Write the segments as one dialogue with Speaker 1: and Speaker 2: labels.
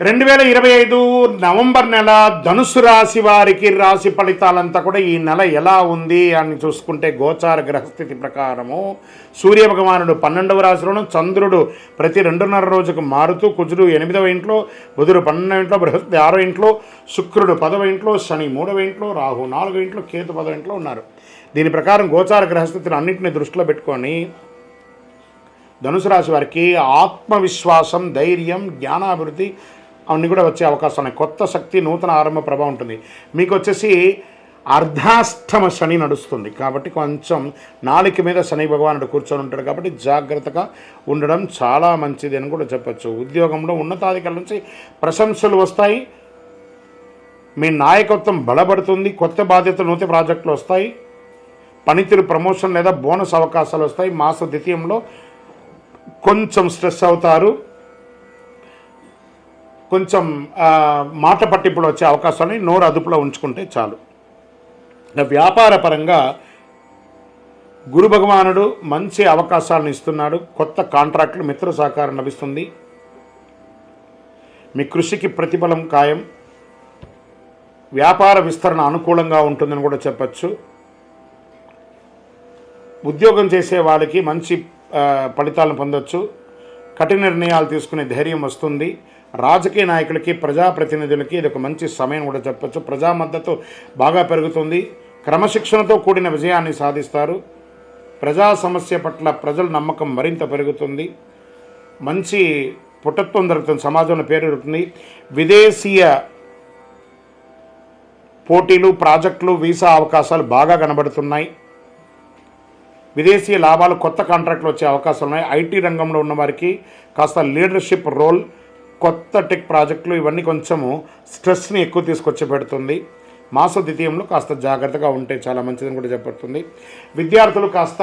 Speaker 1: రెండు వేల ఇరవై ఐదు నవంబర్ నెల ధనుసు రాశి వారికి రాశి ఫలితాలంతా కూడా ఈ నెల ఎలా ఉంది అని చూసుకుంటే గోచార గ్రహస్థితి ప్రకారము సూర్యభగవానుడు పన్నెండవ రాశిలోను చంద్రుడు ప్రతి రెండున్నర రోజుకు మారుతూ కుజుడు ఎనిమిదవ ఇంట్లో బుధుడు పన్నెండవ ఇంట్లో బృహస్పతి ఆరో ఇంట్లో శుక్రుడు పదవ ఇంట్లో శని మూడవ ఇంట్లో రాహు నాలుగో ఇంట్లో కేతు పదవ ఇంట్లో ఉన్నారు. దీని ప్రకారం గోచార గ్రహస్థితిని అన్నింటినీ దృష్టిలో పెట్టుకొని ధనుసు రాశి వారికి ఆత్మవిశ్వాసం ధైర్యం జ్ఞానాభివృద్ధి అవన్నీ కూడా వచ్చే అవకాశం ఉన్నాయి. కొత్త శక్తి నూతన ఆరంభ ప్రభావం ఉంటుంది. మీకు వచ్చేసి అర్ధాష్టమ శని నడుస్తుంది. కాబట్టి కొంచెం నాలుక మీద శని భగవానుడు కూర్చొని ఉంటాడు కాబట్టి జాగ్రత్తగా ఉండడం చాలా మంచిది అని కూడా చెప్పచ్చు. ఉద్యోగంలో ఉన్నతాధికారుల నుంచి ప్రశంసలు వస్తాయి. మీ నాయకత్వం బలపడుతుంది. కొత్త బాధ్యతలు నూతన ప్రాజెక్టులు వస్తాయి. పనితీరు ప్రమోషన్ లేదా బోనస్ అవకాశాలు వస్తాయి. మాస ద్వితీయంలో కొంచెం స్ట్రెస్ అవుతారు. కొంచెం మాట పట్టింపులు వచ్చే అవకాశాన్ని నోరు అదుపులో ఉంచుకుంటే చాలు. వ్యాపార పరంగా గురు భగవానుడు మంచి అవకాశాలను ఇస్తున్నాడు. కొత్త కాంట్రాక్టులు మిత్ర సహకారం లభిస్తుంది. మీ కృషికి ప్రతిఫలం ఖాయం. వ్యాపార విస్తరణ అనుకూలంగా ఉంటుందని కూడా చెప్పచ్చు. ఉద్యోగం చేసే వాళ్ళకి మంచి ఫలితాలను పొందొచ్చు. కఠిన నిర్ణయాలు తీసుకునే ధైర్యం వస్తుంది. రాజకీయ నాయకులకి ప్రజాప్రతినిధులకి ఇది ఒక మంచి సమయం కూడా చెప్పచ్చు. ప్రజా మద్దతు బాగా పెరుగుతుంది. క్రమశిక్షణతో కూడిన విజయాన్ని సాధిస్తారు. ప్రజా సమస్య పట్ల ప్రజల నమ్మకం మరింత పెరుగుతుంది. మంచి పుటత్వం దొరుకుతుంది. సమాజంలో పేరు దొరుకుతుంది. విదేశీయ పోటీలు ప్రాజెక్టులు వీసా అవకాశాలు బాగా కనబడుతున్నాయి. విదేశీ లాభాలు కొత్త కాంట్రాక్ట్లు వచ్చే అవకాశాలు ఉన్నాయి. ఐటీ రంగంలో ఉన్న వారికి కాస్త లీడర్షిప్ రోల్ కొత్త టెక్ ప్రాజెక్టులు ఇవన్నీ కొంచెము స్ట్రెస్ని ఎక్కువ తీసుకొచ్చి పెడుతుంది. మాస ద్వితీయంలో కాస్త జాగ్రత్తగా ఉంటే చాలా మంచిదని కూడా చెప్పబడుతుంది. విద్యార్థులు కాస్త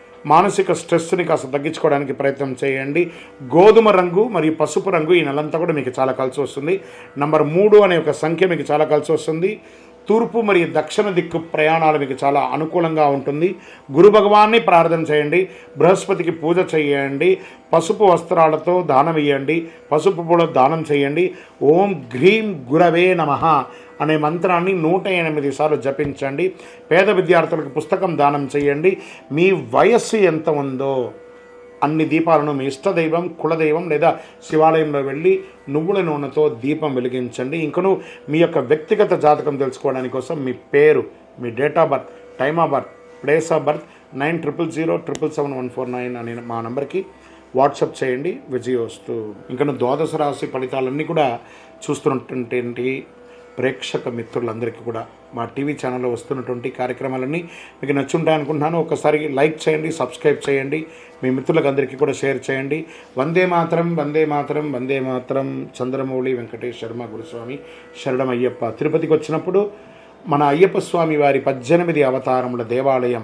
Speaker 1: మానసిక స్ట్రెస్ని కాస్త తగ్గించుకోవడానికి ప్రయత్నం చేయండి. గోధుమ రంగు మరియు పసుపు రంగు ఈ నెలంతా కూడా మీకు చాలా కలిసి వస్తుంది. నంబర్ మూడు అనే ఒక సంఖ్య మీకు చాలా కలిసి వస్తుంది. తూర్పు మరియు దక్షిణ దిక్కు ప్రయాణాలు మీకు చాలా అనుకూలంగా ఉంటుంది. గురు భగవాన్ని ప్రార్థన చేయండి. బృహస్పతికి పూజ చేయండి. పసుపు వస్త్రాలతో దానం ఇవ్వండి పసుపు పూల దానం చేయండి. ఓం గ్రీం గురవే నమః అనే మంత్రాన్ని నూట ఎనిమిది సార్లు జపించండి. పేద విద్యార్థులకు పుస్తకం దానం చేయండి. మీ వయస్సు ఎంత ఉందో అన్ని దీపాలను మీ ఇష్టదైవం కులదైవం లేదా శివాలయంలో వెళ్ళి నువ్వుల నూనెతో దీపం వెలిగించండి. ఇంకను మీ యొక్క వ్యక్తిగత జాతకం తెలుసుకోవడానికి కోసం మీ పేరు మీ date of birth time of birth place of birth nine triple zero triple seven one four nine అనే మా నంబర్కి వాట్సాప్ చేయండి. విజయోస్తు. ఇంకను ద్వాదశ రాశి ఫలితాలన్నీ కూడా చూస్తున్నటువంటి ప్రేక్షక మిత్రులందరికీ కూడా మా టీవీ ఛానల్లో వస్తున్నటువంటి కార్యక్రమాలన్నీ మీకు నచ్చుంటాయి అనుకుంటున్నాను. ఒకసారి లైక్ చేయండి సబ్స్క్రైబ్ చేయండి మీ మిత్రులకు అందరికీ కూడా షేర్ చేయండి. వందే మాత్రం వందే మాత్రం వందే మాత్రం చంద్రమౌళి వెంకటేష్ శర్మ గురుస్వామి శరణం అయ్యప్ప తిరుపతికి వచ్చినప్పుడు మన అయ్యప్ప స్వామి వారి పద్దెనిమిది అవతారముల దేవాలయం